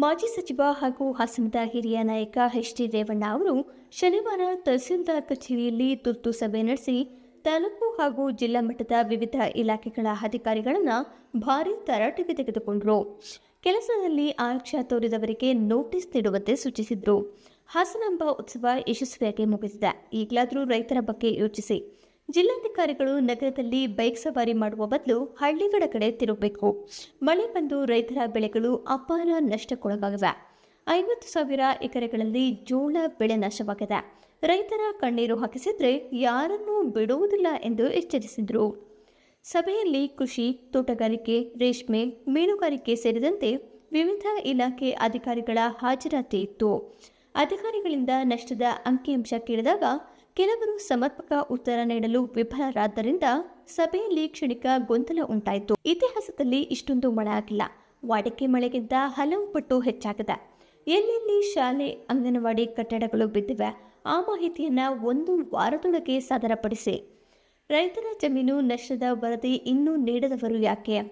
ಮಾಜಿ ಸಚಿವ ಹಾಗೂ ಹಾಸನದ ಹಿರಿಯ ನಾಯಕ ಎಚ್ ಡಿ ರೇವಣ್ಣ ಅವರು ಶನಿವಾರ ತಹಸೀಲ್ದಾರ್ ಕಚೇರಿಯಲ್ಲಿ ತುರ್ತು ಸಭೆ ನಡೆಸಿ ತಾಲೂಕು ಹಾಗೂ ಜಿಲ್ಲಾ ಮಟ್ಟದ ವಿವಿಧ ಇಲಾಖೆಗಳ ಅಧಿಕಾರಿಗಳನ್ನು ಭಾರೀ ತರಾಟೆಗೆ ತೆಗೆದುಕೊಂಡರು. ಕೆಲಸದಲ್ಲಿ ಆಕ್ಷ ತೋರಿದವರಿಗೆ ನೋಟಿಸ್ ನೀಡುವಂತೆ ಸೂಚಿಸಿದರು. ಹಾಸನಾಂಬ ಉತ್ಸವ ಯಶಸ್ವಿಯಾಗಿ ಮುಗಿದಿದೆ. ಈಗಲಾದರೂ ರೈತರ ಬಗ್ಗೆ ಯೋಚಿಸಿ. ಜಿಲ್ಲಾಧಿಕಾರಿಗಳು ನಗರದಲ್ಲಿ ಬೈಕ್ ಸವಾರಿ ಮಾಡುವ ಬದಲು ಹಳ್ಳಿಗಳ ಕಡೆ ತಿರುಗಬೇಕು. ಮಳೆ ಬಂದು ರೈತರ ಬೆಳೆಗಳು ಅಪಾರ ನಷ್ಟಕ್ಕೊಳಗಾಗಿವೆ. ಐವತ್ತು ಸಾವಿರ ಎಕರೆಗಳಲ್ಲಿ ಜೋಳ ಬೆಳೆ ನಾಶವಾಗಿದೆ. ರೈತರ ಕಣ್ಣೀರು ಹಾಕಿಸಿದ್ರೆ ಯಾರನ್ನೂ ಬಿಡುವುದಿಲ್ಲ ಎಂದು ಎಚ್ಚರಿಸಿದರು. ಸಭೆಯಲ್ಲಿ ಕೃಷಿ, ತೋಟಗಾರಿಕೆ, ರೇಷ್ಮೆ, ಮೀನುಗಾರಿಕೆ ಸೇರಿದಂತೆ ವಿವಿಧ ಇಲಾಖೆ ಅಧಿಕಾರಿಗಳ ಹಾಜರಾತಿ ಇತ್ತು. ಅಧಿಕಾರಿಗಳಿಂದ ನಷ್ಟದ ಅಂಕಿಅಂಶ ಕೇಳಿದಾಗ ಕೆಲವರು ಸಮರ್ಪಕ ಉತ್ತರ ನೀಡಲು ವಿಫಲರಾದ್ದರಿಂದ ಸಭೆಯಲ್ಲಿ ಕ್ಷಣಿಕ ಗೊಂದಲ ಉಂಟಾಯಿತು. ಇತಿಹಾಸದಲ್ಲಿ ಇಷ್ಟೊಂದು ಮಳೆ ಆಗಿಲ್ಲ. ವಾಡಿಕೆ ಮಳೆಗಿಂತ ಹಲವು ಪಟ್ಟು ಹೆಚ್ಚಾಗಿದೆ. ಎಲ್ಲೆಲ್ಲಿ ಶಾಲೆ, ಅಂಗನವಾಡಿ ಕಟ್ಟಡಗಳು ಬಿದ್ದಿವೆ, ಆ ಮಾಹಿತಿಯನ್ನ ಒಂದು ವಾರದೊಳಗೆ ಸಾದರಪಡಿಸಿ. ರೈತರ ಜಮೀನು ನಷ್ಟದ ವರದಿ ಇನ್ನೂ ನೀಡದವರು ಯಾಕೆ?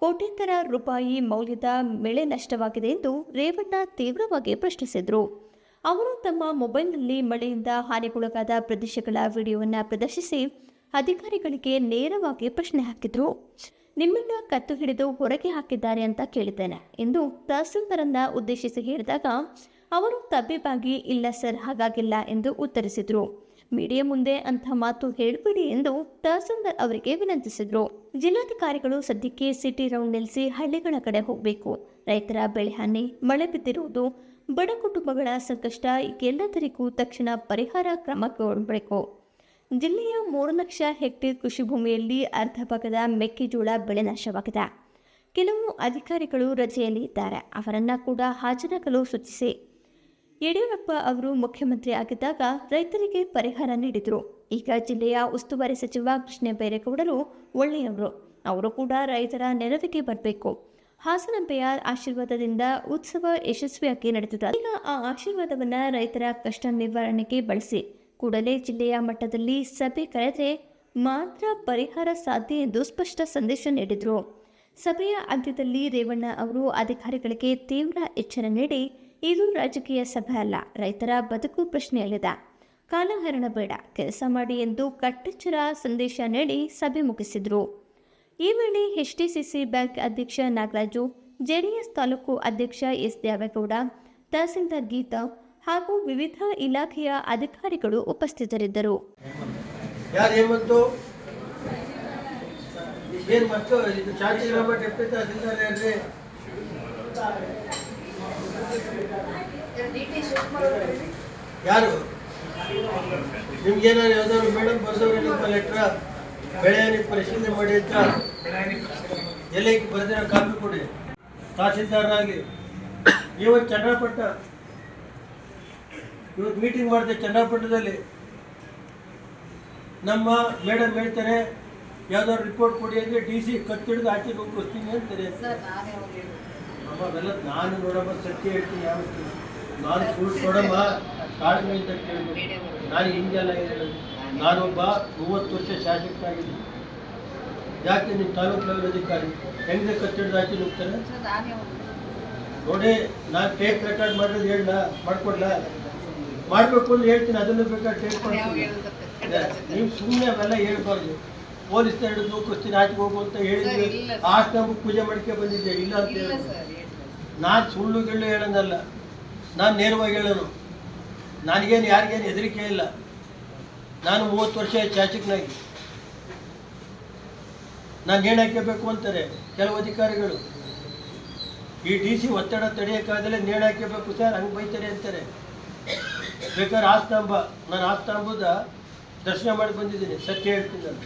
ಕೋಟ್ಯಂತರ ರೂಪಾಯಿ ಮೌಲ್ಯದ ಬೆಳೆ ನಷ್ಟವಾಗಿದೆ ಎಂದು ರೇವಣ್ಣ ತೀವ್ರವಾಗಿ ಪ್ರಶ್ನಿಸಿದರು. ಅವರು ತಮ್ಮ ಮೊಬೈಲ್ನಲ್ಲಿ ಮಳೆಯಿಂದ ಹಾನಿಗೊಳಗಾದ ಪ್ರದೇಶಗಳ ವಿಡಿಯೋವನ್ನು ಪ್ರದರ್ಶಿಸಿ ಅಧಿಕಾರಿಗಳಿಗೆ ನೇರವಾಗಿ ಪ್ರಶ್ನೆ ಹಾಕಿದರು. ನಿಮ್ಮನ್ನ ಕತ್ತು ಹಿಡಿದು ಹೊರಗೆ ಹಾಕಿದ್ದಾರೆ ಅಂತ ಕೇಳಿದ್ದೇನೆ ಎಂದು ತಹಸೀಲ್ದಾರನ್ನ ಉದ್ದೇಶಿಸಿ ಹೇಳಿದಾಗ, ಅವರು ತಬ್ಬಿಬಾಗಿ, ಇಲ್ಲ ಸರ್, ಹಾಗಾಗಿಲ್ಲ ಎಂದು ಉತ್ತರಿಸಿದರು. ಮೀಡಿಯಾ ಮುಂದೆ ಅಂತ ಮಾತು ಹೇಳಬೇಡಿ ಎಂದು ತಹಸೀಲ್ದಾರ್ ಅವರಿಗೆ ವಿನಂತಿಸಿದರು. ಜಿಲ್ಲಾಧಿಕಾರಿಗಳು ಸದ್ಯಕ್ಕೆ ಸಿಟಿ ರೌಂಡ್ ನಿಲ್ಲಿಸಿ ಹಳ್ಳಿಗಳ ಕಡೆ ಹೋಗಬೇಕು. ರೈತರ ಬೆಳೆ ಹಾನಿ ಮಳೆ ಬಿದ್ದಿರುವುದು ಬಡ ಕುಟುಂಬಗಳ ಸಂಕಷ್ಟ ಎಲ್ಲದರಿಗೂ ತಕ್ಷಣ ಪರಿಹಾರ ಕ್ರಮ ಕೈಗೊಳ್ಳಬೇಕು. ಜಿಲ್ಲೆಯ ಮೂರು ಲಕ್ಷ ಹೆಕ್ಟೇರ್ ಕೃಷಿ ಭೂಮಿಯಲ್ಲಿ ಅರ್ಧ ಭಾಗದ ಮೆಕ್ಕೆಜೋಳ ಬೆಳೆ ನಾಶವಾಗಿದೆ. ಕೆಲವು ಅಧಿಕಾರಿಗಳು ರಜೆಯಲ್ಲಿ ಇದ್ದಾರೆ ಅವರನ್ನ ಕೂಡ ಹಾಜರಾಗಲು ಸೂಚಿಸಿ. ಯಡಿಯೂರಪ್ಪ ಅವರು ಮುಖ್ಯಮಂತ್ರಿ ಆಗಿದ್ದಾಗ ರೈತರಿಗೆ ಪರಿಹಾರ ನೀಡಿದರು. ಈಗ ಜಿಲ್ಲೆಯ ಉಸ್ತುವಾರಿ ಸಚಿವ ಕೃಷ್ಣ ಬೈರೇಗೌಡರು ಒಳ್ಳೆಯವರು. ಅವರು ಕೂಡ ರೈತರ ನೆರವಿಗೆ ಬರಬೇಕು. ಹಾಸನಾಂಬೆಯ ಆಶೀರ್ವಾದದಿಂದ ಉತ್ಸವ ಯಶಸ್ವಿಯಾಗಿ ನಡೆದಿದೆ. ಈಗ ಆ ಆಶೀರ್ವಾದವನ್ನ ರೈತರ ಕಷ್ಟ ನಿವಾರಣೆಗೆ ಬಳಸಿ, ಕೂಡಲೇ ಜಿಲ್ಲೆಯ ಮಟ್ಟದಲ್ಲಿ ಸಭೆ ಕರೆದರೆ ಮಾತ್ರ ಪರಿಹಾರ ಸಾಧ್ಯ ಎಂದು ಸ್ಪಷ್ಟ ಸಂದೇಶ ನೀಡಿದರು. ಸಭೆಯ ಅಂತ್ಯದಲ್ಲಿ ರೇವಣ್ಣ ಅವರು ಅಧಿಕಾರಿಗಳಿಗೆ ತೀವ್ರ ಎಚ್ಚರ ನೀಡಿ, ಇದು ರಾಜಕೀಯ ಸಭೆ ಅಲ್ಲ, ರೈತರ ಬದುಕು ಪ್ರಶ್ನೆಯಲ್ಲಿದೆ. ಕಾಲಹರಣ ಬೇಡ, ಕೆಲಸ ಮಾಡಿ ಎಂದು ಕಟ್ಟೆಚ್ಚರ ಸಂದೇಶ ನೀಡಿ ಸಭೆ ಮುಗಿಸಿದರು. ಈ ವೇಳೆ ಸಿ ಬ್ಯಾಂಕ್ ಅಧ್ಯಕ್ಷ ನಾಗರಾಜು, ಜೆಡಿಎಸ್ ತಾಲೂಕು ಅಧ್ಯಕ್ಷ ಎಸ್ ದೇವೇಗೌಡ, ತಹಸೀಲ್ದಾರ್ ಗೀತಾ ಹಾಗೂ ವಿವಿಧ ಇಲಾಖೆಯ ಅಧಿಕಾರಿಗಳು ಉಪಸ್ಥಿತರಿದ್ದರು. ಯಾರು ನಿಮ್ಗೇನಾದ್ರು ಯಾವ್ದಾದ್ರು ಮೇಡಮ್ ಬರ್ಸೋರು ಲೆಟ್ರ? ಬೆಳೆ ನೀವು ಪರಿಶೀಲನೆ ಮಾಡಿ ಅಂತ ಎಲ್ಲಿಗೆ ಬರೆದಿರೋ ಕಾಪಿ ಕೊಡಿ. ತಹಸೀಲ್ದಾರರಾಗಿ ಇವತ್ತು ಚನ್ನಪಟ್ಟ ಇವತ್ತು ಮೀಟಿಂಗ್ ಮಾಡಿದೆ ಚನ್ನಪಟ್ಟಣದಲ್ಲಿ ನಮ್ಮ ಮೇಡಮ್ ಹೇಳ್ತಾರೆ ಯಾವ್ದಾದ್ರು ರಿಪೋರ್ಟ್ ಕೊಡಿ ಅಂದರೆ ಡಿ ಸಿ ಕತ್ತಿಡಿದು ಆಚೆ ಹೋಗ್ತೀನಿ ಅಂತಾರೆ ಅಮ್ಮ ಅವೆಲ್ಲ ನಾನು ನೋಡಮ್ಮ ಸತ್ಯ ಹೇಳ್ತೀನಿ ಯಾವ ನಾನು ಸುಳ್ಳು ನೋಡಮ್ಮ ಕಾಡ್ಮೆ ಅಂತ ಕೇಳಬೇಕು. ನಾನು ಹಿಂಗೆಲ್ಲ ಹೇಳೋದು. ನಾನೊಬ್ಬ ಮೂವತ್ತು ವರ್ಷ ಶಾಸಕರಾಗಿದ್ದೀನಿ ಯಾಕೆ ನಿಮ್ಮ ತಾಲೂಕು ಲೆವೆಲ್ ಅಧಿಕಾರಿ? ಹೆಂಗೆ ಕಟ್ಟಡದ ಆಚೆ ಹೋಗ್ತಾರೆ ನೋಡಿ ನಾನು ಟೇಪ್ ರೆಕಾರ್ಡ್ ಮಾಡೋದು ಹೇಳ ಮಾಡ್ಕೊಡ್ಲ? ಮಾಡಬೇಕು ಅಂತ ಹೇಳ್ತೀನಿ ಅದನ್ನು ಬೇಕಾದ್ರೆ ಟೇಪ್ ಮಾಡ್ತೀನಿ ನೀವು ಸುಮ್ಮನೆ ಅವೆಲ್ಲ ಹೇಳ್ಬಾರ್ದು. ಪೊಲೀಸ್ ಹಿಡಿದು ಕುಸ್ತಿನ ಹಾಕಿ ಹೋಗು ಅಂತ ಹೇಳಿದ್ರೆ ಆಸ್ತ. ಪೂಜೆ ಮಾಡ್ಕೆ ಬಂದಿದ್ದೆ ಇಲ್ಲ ಅಂತ ಹೇಳಿ ನಾನು ಸುಳ್ಳು ಗಿಳ್ಳು ಹೇಳೋದಲ್ಲ. ನಾನು ನೇರವಾಗಿ ಹೇಳೋನು ನನಗೇನು ಯಾರಿಗೇನು ಹೆದರಿಕೆ ಇಲ್ಲ. ನಾನು ಮೂವತ್ತು ವರ್ಷ ಶಾಸಕನಾಗಿ ನಾನು ಏನು ಹಾಕಬೇಕು ಅಂತಾರೆ? ಕೆಲವು ಅಧಿಕಾರಿಗಳು. ಈ ಡಿ ಸಿ ಒತ್ತಡ ತಡೆಯೋಕ್ಕಾಗಲೇ ನೇಣು ಹಾಕಬೇಕು ಸರ್? ಹಂಗೆ ಬೈತಾರೆ ಅಂತಾರೆ. ಬೇಕಾದ್ರೆ ಆಸ್ತಾಂಬ ನಾನು ಆಸ್ತಾಂಬದ ದರ್ಶನ ಮಾಡಿ ಬಂದಿದ್ದೀನಿ. ಸತ್ಯ ಹೇಳ್ತೀನಿ ನಾನು.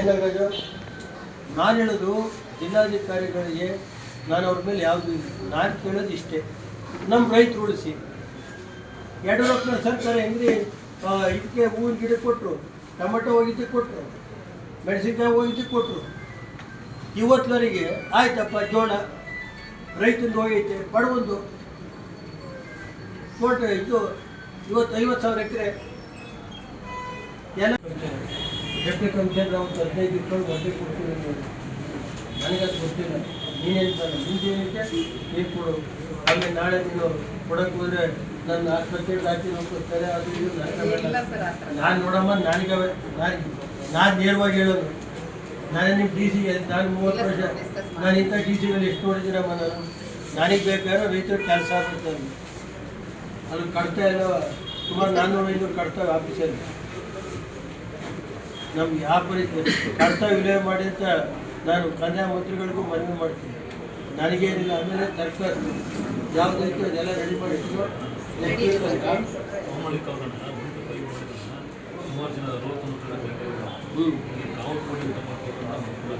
ಏನಾಗೋದು ನಾನು ಹೇಳೋದು ಜಿಲ್ಲಾಧಿಕಾರಿಗಳಿಗೆ ನಾನು ಅವ್ರ ಮೇಲೆ ಯಾವುದು ಇಲ್ಲ. ನಾನು ಕೇಳೋದು ಇಷ್ಟೇ. ನಮ್ಮ ರೈತರು ಉಳಿಸಿ. ಯಡಿಯೂರಪ್ಪನ ಸರ್ಕಾರ ಹೆಂಗ್ರಿ? ಇದಕ್ಕೆ ಹೂವಿನ ಗಿಡ ಕೊಟ್ಟರು ಟೊಮೆಟೊ ಹೋಗಿದ್ದಕ್ಕೆ ಕೊಟ್ಟರು ಮೆಣಸಿನ್ಕಾಯಿ ಹೋಗಿದ್ದಕ್ಕೆ ಕೊಟ್ಟರು ಇವತ್ತಿನವರೆಗೆ ಆಯ್ತಪ್ಪ, ಜೋಳ ರೈತಂದು ಹೋಗೈತೆ, ಬಡವೊಂದು ಕೋಟ ಇದು ಇವತ್ತು ಐವತ್ತು ಸಾವಿರ ಎಕರೆ. ಎಲ್ಲ ಒಂದು ಹದಿನೈದು ಇಟ್ಕೊಂಡು ವರದಿ ಕೊಡ್ತೀನಿ ನನಗದು ಗೊತ್ತಿಲ್ಲ. ನೀನೇನು ಬೇಡ ನೀವು ಕೊಡು? ಆಮೇಲೆ ನಾಳೆ ನೀನು ಕೊಡಕ್ಕೆ ಹೋದ್ರೆ ನನ್ನ ಆಸ್ಪತ್ರೆಗೆ ಹಾಕಿ ನೋಡ್ಕೊತಾರೆ ಅದು ಇದು ನಾನು ನೋಡಮ್ಮ ನನಗೆ ನಾನು ನಾನು ನೇರವಾಗಿ ಹೇಳೋದು. ನಾನು ನಿಮ್ಮ ಡಿ ಸಿ ನಾನು ಮೂವತ್ತು ವರ್ಷ. ನಾನು ಇಂಥ ಡಿ ಸಿಗಳು ಎಷ್ಟು ನೋಡಿದ್ದೀರಮ್ಮ ನಾನು? ನನಗೆ ಬೇಕಾದ್ರೆ ರೈತರು ಕೆಲಸ ಆಗುತ್ತೆ ಅದು ಕಡ್ತಾ ಇಲ್ಲ. ಸುಮಾರು ನಾನ್ನೂರು ಐನೂರು ಕಟ್ತಾವೆ ಆಫೀಸಲ್ಲಿ. ನಮ್ಗೆ ಯಾವ ಪರಿಸ್ಥಿತಿ? ಕಡ್ತ ವಿಲಯ ಮಾಡಿ ಅಂತ ನಾನು ಕನ್ಯಾ ಮಂತ್ರಿಗಳಿಗೂ ಮನವಿ ಮಾಡ್ತೀನಿ. ನನಗೇನಿಲ್ಲ ಆಮೇಲೆ ತರಕಾರಿ. ಯಾವುದೈತೆ ಅದೆಲ್ಲ ರೆಡಿ ಮಾಡಿ ಇಟ್ಕೊ. Ready ಇದೆ ಸರ್. ಒಂದು ಕೈ ಮಾಡಿದ್ರನ್ನ ಸುಮಾರು ಜನ ಅರವತ್ತೊಂದು ಕಡೆ ಬೇಕಾಗಿಲ್ಲ ಹ್ಞೂ ಈ ಕಾವಲು ಕೋಟಿ ಊಟ ಮಾಡ್ಕೊಂಡು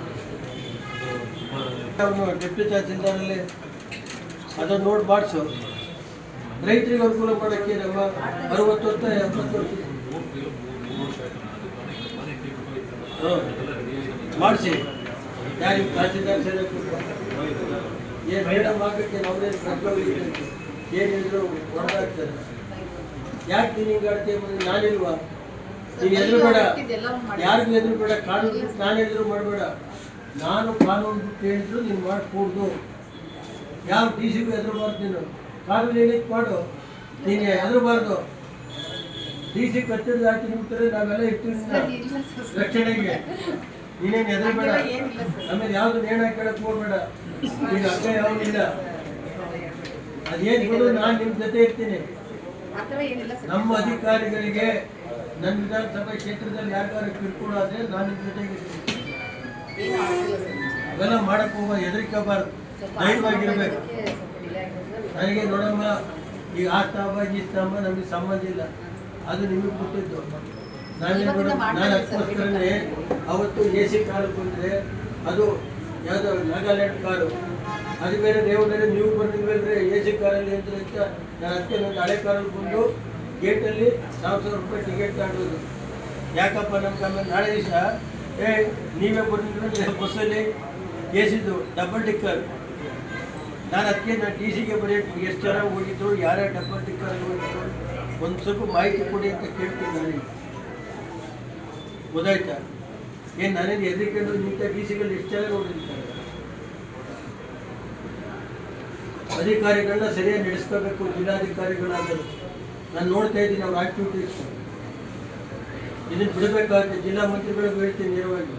ಅವನು ಡೆಪ್ಟಿ ತಹಸೀಲ್ದಾರಲ್ಲಿ ಅದನ್ನು ನೋಡಿ ಮಾಡಿಸು ರೈತರಿಗೆ ಅನುಕೂಲ ಮಾಡೋಕ್ಕೆ ನಮ್ಮ ಅರವತ್ತು ವರ್ಷ, ಎಪ್ಪತ್ತು ವರ್ಷ ಮಾಡಿಸಿ ಯಾರಿಗೆ ತಹಸೀಲ್ದಾರ್ ಸೇವೆ ಏನು ಮೇಡಮ್ ಆಗಕ್ಕೆ ನಾವೇನು ಕರ್ಕೊಂಡು ಏನು ಹೇಳಿದ್ರು ಹೊಡೆದಾಗ್ತಾರೆ ಯಾಕೆ ನೀನು ಹಿಂಗೆ ಆಡ್ತೀಯ ನಾನಿಲ್ವಾ ನೀನು ಎದುರು ಬೇಡ. ಯಾರಿಗೂ ಎದುರು ಬೇಡ ಕಾನೂನು ನಾನು ಎದುರು ಮಾಡಬೇಡ. ನಾನು ಕಾನೂನು ಬಿಟ್ಟು ಹೇಳಿದ್ರು ನೀನು ಮಾಡಿಕೊಡ್ದು. ಯಾವ ಡಿ ಸಿಗೂ ಎದುರಬಾರ್ದು ನೀನು. ಕಾನೂನು ಹೇಳಿಕ್ ಮಾಡು. ನೀನು ಎದುರುಬಾರ್ದು ಡಿ ಸಿ ಕತ್ತಿಡ್ದು ಹಾಕಿ ನಿಂತಾರೆ ನಾವೆಲ್ಲ ಇರ್ತೀವಿ. ರಕ್ಷಣೆಗೆ. ನೀನೇನು ಎದುರು ಬೇಡ. ಆಮೇಲೆ ಯಾವುದು ನೇಣ ಕೇಳಕ್ಕೆ ಹೋಗ್ಬೇಡ. ನೀನು ಅಕ್ಕ ಯಾವನಿಲ್ಲ ಅದೇನು ಹೇಳು ನಾನು ನಿಮ್ಮ ಜೊತೆ ಇರ್ತೀನಿ. ನಮ್ಮ ಅಧಿಕಾರಿಗಳಿಗೆ ನನ್ನ ವಿಧಾನಸಭೆ ಕ್ಷೇತ್ರದಲ್ಲಿ ಯಾರು ಕಿರ್ಕೊಳ ಆದ್ರೆ ನಾನು ನಿಮ್ಮ ಜೊತೆಗೆ ಇರ್ತೀನಿ. ಅವೆಲ್ಲ ಮಾಡಕ್ ಹೋಗ ಹೆದರಿಕಬಾರ್ದು ಧೈರ್ಯವಾಗಿರ್ಬೇಕು. ನನಗೆ ನೋಡಮ್ಮ ಈ ಆ ಸ್ತಂಭ ಈ ಸ್ತಂಭ ನಮಗೆ ಸಂಬಂಧ ಇಲ್ಲ. ಅದು ನಿಮಗೆ ಕೊಟ್ಟಿದ್ದು ನಾನೇನು ನಾನು ಅದಕ್ಕೋಸ್ಕರನೇ ಅವತ್ತು ಎ ಸಿ ಕಾರು ಬಂದರೆ ಅದು ಯಾವುದೋ ನಾಗಾಲ್ಯಾಂಡ್ ಕಾರು. ಅದು ಬೇರೆ ನೀವು ಬೇರೆ ನೀವು ಬಂದಿಲ್ವಲ್ರಿ ಎ ಸಿ ಕಾರಲ್ಲಿ ಅಂತ ನಾನು ಅದಕ್ಕೆ ನನ್ನ ಹಳೆ ಕಾರಲ್ಲಿ ಬಂದು ಗೇಟಲ್ಲಿ ಸಾವಿರ ಸಾವಿರ ರೂಪಾಯಿ ಟಿಕೆಟ್ ತಗೊಂಡೋದು ಯಾಕಪ್ಪ ನಮ್ಮ ಆಮೇಲೆ ನಾಳೆ ದಿವಸ, ಏ, ನೀವೇ ಬರ್ತಿದ್ರೆ ಬಸ್ಸಲ್ಲಿ ಎ ಡಬಲ್ ಟಿಕ್ಕರ್ ನಾನು ಅದಕ್ಕೆ ನಾನು ಟಿ ಸಿಗೆ ಬರೆಯೋಕ್ಕೆ ಎಷ್ಟು ಜನ ಹೋಗಿದ್ರು, ಯಾರ್ಯಾರು ಡಬಲ್ ಟಿಕ್ಕರ್ ಹೋಗಿದ್ರು, ಒಂದು ಸ್ವಲ್ಪ ಮಾಹಿತಿ ಕೊಡಿ ಅಂತ ಕೇಳ್ತೀನಿ ನಾನು. ಗೊತ್ತಾಯ್ತಾ? ಏನು ನಾನೇನು ಎದುರಿಕೊಂಡು ನಿಂತ ಟಿ ಸಿಗಳು ಎಷ್ಟು ಜನ ನೋಡಿರ್ತಾರೆ ಅಧಿಕಾರಿಗಳನ್ನ ಸರಿಯಾಗಿ ನಡೆಸ್ಕೋಬೇಕು ಜಿಲ್ಲಾಧಿಕಾರಿಗಳಾದರು ನಾನು ನೋಡ್ತಾ ಇದ್ದೀನಿ ಅವ್ರ ಆಕ್ಟಿವಿಟೀಸ್ ಇದನ್ನು ಬಿಡಬೇಕಾದ್ರೆ ಜಿಲ್ಲಾ ಮಂತ್ರಿಗಳಿಗೂ ಹೇಳ್ತೀನಿ ನೇರವಾಗಿ.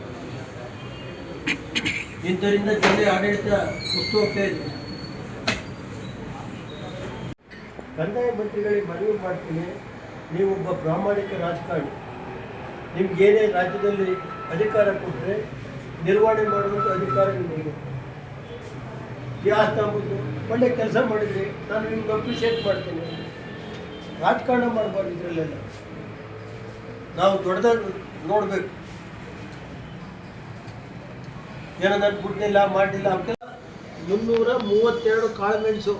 ಇಂಥರಿಂದ ಜಿಲ್ಲೆ ಆಡಳಿತ ಸುಸ್ತೋಗ್ತಾ ಇದೆ. ಕಂದಾಯ ಮಂತ್ರಿಗಳಿಗೆ ಮನವಿ ಮಾಡ್ತೀನಿ, ನೀವು ಒಬ್ಬ ಪ್ರಾಮಾಣಿಕ ರಾಜಕಾರಣಿ. ನಿಮ್ಗೇನೇ ರಾಜ್ಯದಲ್ಲಿ ಅಧಿಕಾರ ಕೊಟ್ಟರೆ ನಿರ್ವಹಣೆ ಮಾಡುವಂಥ ಅಧಿಕಾರ ನಿಮಗೆ ಯಾಸ್ತಾಗುತ್ತೆ ಒಳ್ಳೆ ಕೆಲಸ ಮಾಡಿದ್ರಿ, ನಾನು ನಿಮ್ಗೆ ಅಪ್ರಿಷಿಯೇಟ್ ಮಾಡ್ತೀನಿ. ರಾಜಕಾರಣ ಮಾಡಬಾರ್ದು ಇದರಲ್ಲೆಲ್ಲ. ನಾವು ದೊಡ್ಡದಾಗಿ ನೋಡಬೇಕು. ಏನೋ ನಾನು ಬಿಡ್ಲಿಲ್ಲ ಮಾಡಲಿಲ್ಲ ಅವಕ್ಕೆಲ್ಲ ಮುನ್ನೂರ ಮೂವತ್ತೆರಡು ಕಾಳುಮೆಣಸು.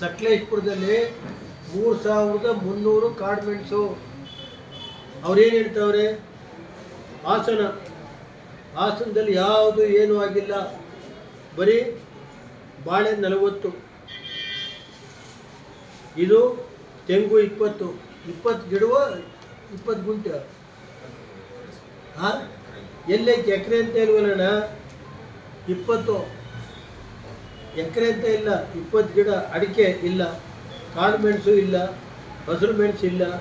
ಸಕಲೇಶ್ಪುರದಲ್ಲಿ ಮೂರು ಸಾವಿರದ ಮುನ್ನೂರು ಕಾಳುಮೆಣಸು. ಅವ್ರೇನು ಹೇಳ್ತಾವ್ರೆ? ಹಾಸನ. ಹಾಸನದಲ್ಲಿ ಯಾವುದು ಏನೂ ಆಗಿಲ್ಲ. ಬರೀ ಬಾಳೆ ನಲವತ್ತು. ಇದು ತೆಂಗು ಇಪ್ಪತ್ತು. ಇಪ್ಪತ್ತು ಗಿಡವ, ಇಪ್ಪತ್ತು ಗುಂಟೆ. ಹಾಂ? ಎಲ್ಲೈತೆ ಎಕರೆ ಅಂತ ಇಲ್ವಲ್ಲಣ್ಣ ಇಪ್ಪತ್ತು. ಎಕರೆ ಅಂತ ಇಲ್ಲ, ಇಪ್ಪತ್ತು ಗಿಡ. ಅಡಿಕೆ ಇಲ್ಲ ಕಾಳು ಮೆಣಸು ಇಲ್ಲ, ಹಸಿರು ಮೆಣಸು ಇಲ್ಲ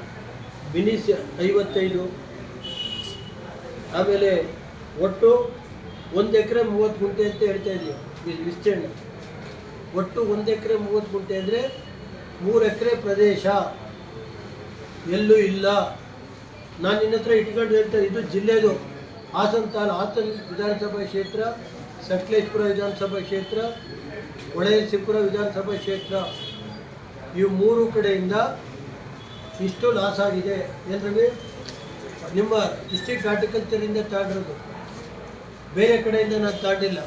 ಬಿನಿಸ್ ಐವತ್ತೈದು. ಆಮೇಲೆ ಒಟ್ಟು ಒಂದು ಎಕರೆ ಮೂವತ್ತು ಗುಂಟೆ ಅಂತ ಹೇಳ್ತಾ ಇದೀವಿ. ಇಲ್ಲಿ ವಿಸ್ತೀರ್ಣ. ಒಟ್ಟು ಒಂದು ಎಕರೆ ಮೂವತ್ತು ಗುಂಟೆ ಅಂದರೆ ಮೂರು ಎಕರೆ ಪ್ರದೇಶ. ಎಲ್ಲೂ ಇಲ್ಲ. ನಾನು ನಿನ್ನ ಹತ್ರ ಇಟ್ಕೊಂಡು ಹೇಳ್ತಾರೆ ಇದು ಜಿಲ್ಲೆದು ಹಾಸನ ತಾಲೂ ಹಾಸನ ವಿಧಾನಸಭಾ ಕ್ಷೇತ್ರ ಸಕಲೇಶ್ಪುರ ವಿಧಾನಸಭಾ ಕ್ಷೇತ್ರ ಹೊಳೆಸಿಪುರ ವಿಧಾನಸಭಾ ಕ್ಷೇತ್ರ. ಇವು ಮೂರು ಕಡೆಯಿಂದ ಇಷ್ಟು ಲಾಸ್ ಆಗಿದೆ. ಏನ್ರವಿ ನಿಮ್ಮ ಡಿಸ್ಟ್ರಿಕ್ಟ್ ಹಾರ್ಟಿಕಲ್ಚರಿಂದ ತಾಡಿರೋದು. ಬೇರೆ ಕಡೆಯಿಂದ ನಾನು ತಾಡಿಲ್ಲ.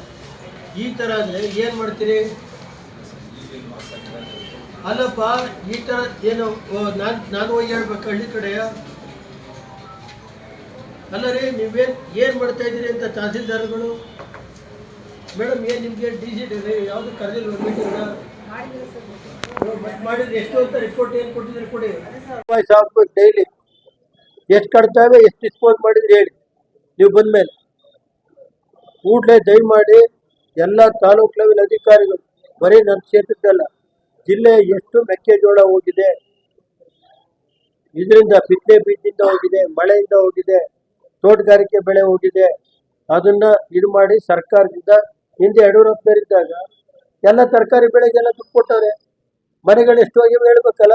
ಈ ಥರ ಅಂದರೆ ಏನು ಮಾಡ್ತೀರಿ? ಅಲ್ಲಪ್ಪ, ಈ ಥರ ಏನು ನಾನು ನಾನು ಹೋಗಿ ಹೇಳ್ಬೇಕು, ಹಳ್ಳಿ ಕಡೆ. ಅಲ್ಲ ರೀ ನೀವೇನು, ಏನು ಮಾಡ್ತಾ ಇದ್ದೀರಿ ಅಂತ ತಹಸೀಲ್ದಾರ್ಗಳು? ಮೇಡಮ್, ಏನು ನಿಮಗೆ ಡಿ ಸಿ ಯಾವುದು ಕರೆದಿಲ್ವ ಮೀಟಿಂಗ್ನ ಮಾಡಿದ್ರೆ ಎಷ್ಟು ಅಂತ ರಿಪೋರ್ಟ್ ಏನು ಕೊಡಿ. ಡೈಲಿ ಎಷ್ಟು ಕಟ್ತಾವೆ ಎಷ್ಟು ಡಿಸ್ಪೋಸ್ ಮಾಡಿದ್ರಿ ಹೇಳಿ. ನೀವು ಬಂದ್ಮೇಲೆ. ಕೂಡಲೇ ದಯಮಾಡಿ ಎಲ್ಲ ತಾಲೂಕ್ ಲೆವೆಲ್ ಅಧಿಕಾರಿಗಳು ಬರೀ ನನ್ನ ಕ್ಷೇತ್ರದಲ್ಲ, ಜಿಲ್ಲೆ ಎಷ್ಟು ಮೆಕ್ಕೆಜೋಳ ಹೋಗಿದೆ, ಇದರಿಂದ ಬಿತ್ತನೆ ಬೀಜದಿಂದ ಹೋಗಿದೆ, ಮಳೆಯಿಂದ ಹೋಗಿದೆ, ತೋಟಗಾರಿಕೆ ಬೆಳೆ ಹೋಗಿದೆ, ಅದನ್ನ ಇದು ಮಾಡಿ ಸರ್ಕಾರದಿಂದ ಹಿಂದೆ ಯಡಿಯೂರಪ್ಪನವರಿದ್ದಾಗ ಎಲ್ಲ ತರಕಾರಿ ಬೆಳೆಗೆಲ್ಲ ದುಡ್ಡು ಕೊಟ್ಟವ್ರೆ. ಮನೆಗಳು ಎಷ್ಟು ಹೋಗಿವೆ ಹೇಳ್ಬೇಕಲ್ಲ?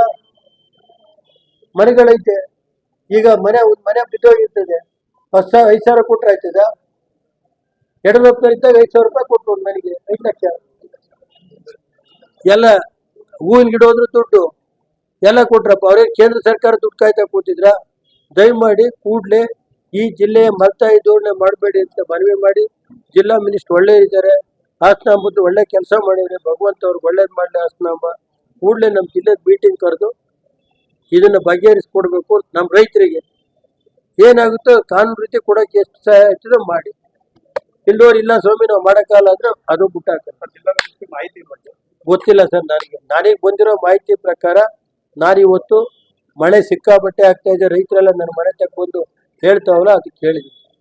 ಮನೆಗಳೈತೆ ಈಗ ಮನೆ ಒಂದು ಮನೆ ಬಿದ್ದೋಗಿರ್ತದೆ. ಹೊಸ ಐದು ಸಾವಿರ ಕೊಟ್ಟರೆ ಆಯ್ತದ? ಯಡಿಯೂರಪ್ಪನವರಿದ್ದಾಗ ಐದು ಸಾವಿರ ರೂಪಾಯಿ ಕೊಟ್ಟು ಒಂದು ಮನೆಗೆ, ಐದು ಲಕ್ಷ. ಎಲ್ಲ ಹೂವಿನ ಗಿಡ ಹೋದ್ರೆ ದುಡ್ಡು ಎಲ್ಲ ಕೊಟ್ರಪ್ಪ. ಅವ್ರಿಗೆ ಕೇಂದ್ರ ಸರ್ಕಾರ ದುಡ್ಡು ಕಾಯ್ತಾ ಕೂತಿದ್ರ? ದಯಮಾಡಿ ಕೂಡಲೇ ಈ ಜಿಲ್ಲೆಯ ಮಲ್ತಾಯಿ ಧೋರಣೆ ಮಾಡಬೇಡಿ ಅಂತ ಮನವಿ ಮಾಡಿ ಜಿಲ್ಲಾ ಮಿನಿಸ್ಟರ್ ಒಳ್ಳೆ ಇದ್ದಾರೆ. ಹಾಸನಾಂಬದ್ದು ಒಳ್ಳೆ ಕೆಲಸ ಮಾಡಿದ್ರೆ ಭಗವಂತ ಅವ್ರಿಗೆ ಒಳ್ಳೇದು ಮಾಡಲಿ ಹಾಸನಾಂಬ ಕೂಡಲೇ ನಮ್ಮ ಜಿಲ್ಲೆಗೆ ಮೀಟಿಂಗ್ ಕರೆದು ಇದನ್ನ ಬಗೆಹರಿಸ್ಕೊಡ್ಬೇಕು ನಮ್ಮ ರೈತರಿಗೆ. ಏನಾಗುತ್ತೋ ಕಾನೂನು ರೀತಿ ಕೊಡೋಕೆ ಎಷ್ಟು ಸಹಾಯ ಆಗ್ತದೆ ಮಾಡಿ. ಇಲ್ಲೋರು ಇಲ್ಲ ಸ್ವಾಮಿ, ನಾವು ಮಾಡೋಕ್ಕಾಗಲ್ಲ ಅಂದ್ರೆ ಅದು ಬಿಟ್ಟಾಕ ಮಾಹಿತಿ ಗೊತ್ತಿಲ್ಲ ಸರ್ ನನಗೆ. ನನಗೆ ಬಂದಿರೋ ಮಾಹಿತಿ ಪ್ರಕಾರ ನಾನಿವತ್ತು ಮಳೆ ಸಿಕ್ಕಾಪಟ್ಟೆ ಆಗ್ತಾ ಇದೆ. ರೈತರೆಲ್ಲ ನನ್ನ ಮನೆ ತಕ್ಕೊಂಡು ಹೇಳ್ತಾವಲ್ಲ ಅದಕ್ಕೆ ಹೇಳಿದ್ದೀನಿ.